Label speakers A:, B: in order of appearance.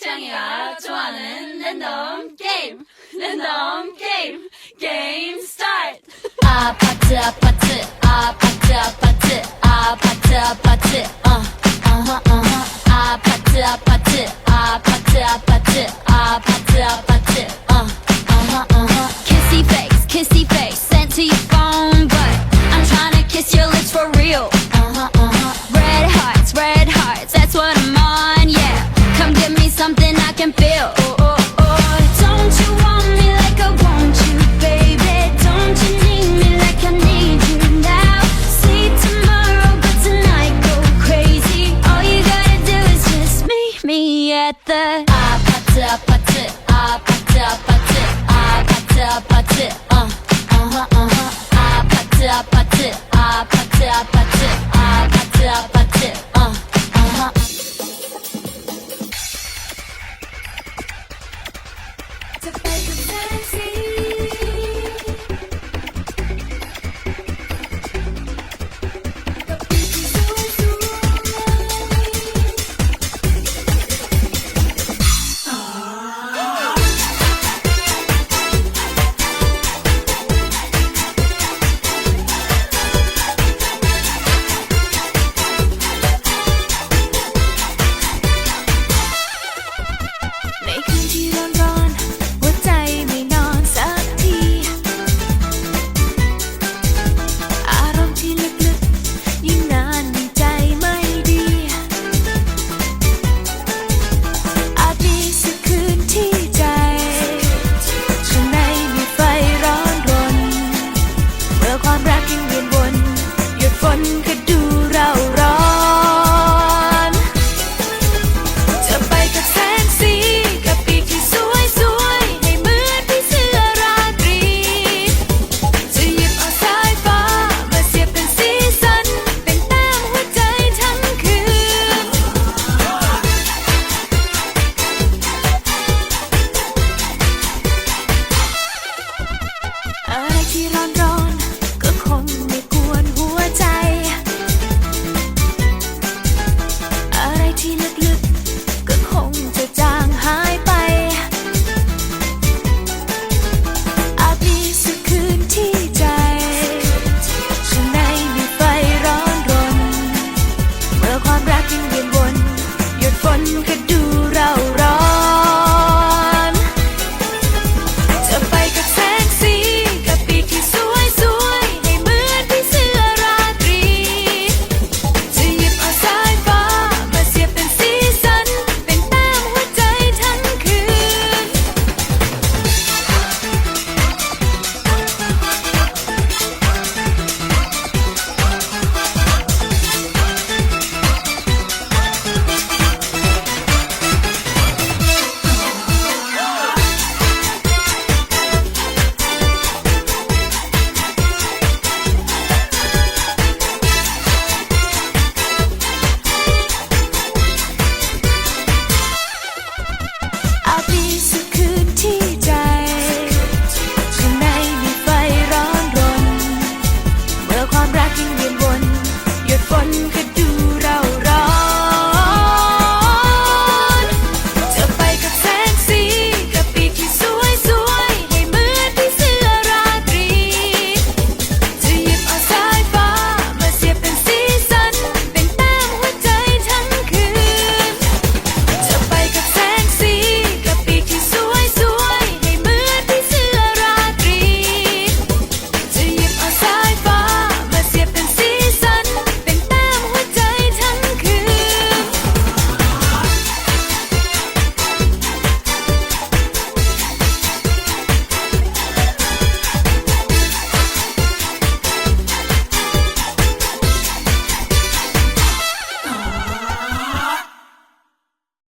A: 태양이가 좋아하는 랜덤 게임 랜덤 게임 게임 스타트
B: 아파트 아파트 아파트 아파트 아파트 아파트 어 어허 어허 아파트 아파트 아파트 아파트 아파트 아파트 어 어허 어허 kissy face kissy face sent to your phone but I'm trying to kiss your lips for real uh-huh uh-huh red hearts red hearts can feel. Oh, oh, oh. Don't you want me like I want you, baby? Don't you need me like I need you now? Tomorrow, but tonight go crazy. All you gotta do is just meet me at the. It. ฝน